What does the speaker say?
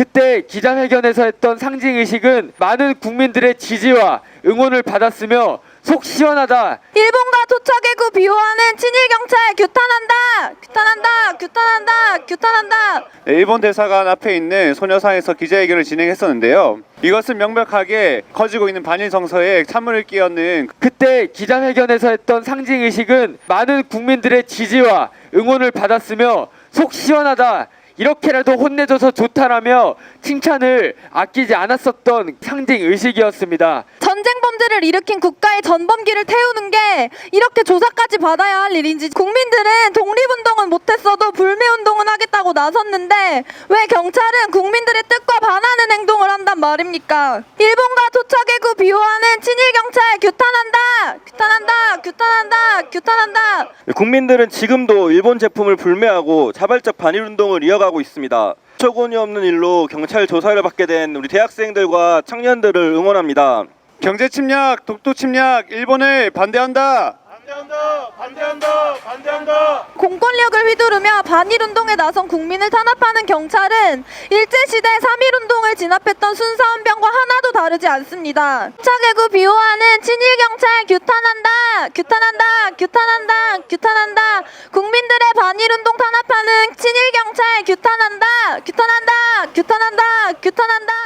그때 기자회견에서 했던 상징 의식은 많은 국민들의 지지와 응원을 받았으며 속 시원하다 일본과 토착애구 비호하는 친일 경찰 규탄한다. 규탄한다. 규탄한다. 규탄한다. 일본 대사관 앞에 있는 소녀상에서 기자회견을 진행했었는데요. 이것은 명백하게 커지고 있는 반일 정서에 찬물을 끼얹는 그때 기자회견에서 했던 상징 의식은 많은 국민들의 지지와 응원을 받았으며 속 시원하다 이렇게라도 혼내줘서 좋다라며 칭찬을 아끼지 않았었던 상징 의식이었습니다. 전쟁 범죄를 일으킨 국가의 전범기를 태우는 게 이렇게 조사까지 받아야 할 일인지 국민들은 독립운동은 못했어도 불매운동은 하겠다고 나섰는데 왜 경찰은 국민들의 뜻과 반하는 행동을 한단 말입니까? 일본과 토착애구 비호하는 친일 경찰 규탄한다! 규탄한다! 규탄한다! 규탄한다! 국민들은 지금도 일본 제품을 불매하고 자발적 반일 운동을 이어가고 있습니다. 처군이 없는 일로 경찰 조사를 받게 된 우리 대학생들과 청년들을 응원합니다. 경제 침략, 독도 침략, 일본을 반대한다. 공권력을 휘두르며 반일운동에 나선 국민을 탄압하는 경찰은 일제시대 3.1운동을 진압했던 순사원병과 하나도 다르지 않습니다. 차개구 비호하는 친일경찰 규탄한다! 규탄한다! 규탄한다! 규탄한다! 국민들의 반일운동 탄압하는 친일경찰 규탄한다! 규탄한다! 규탄한다! 규탄한다!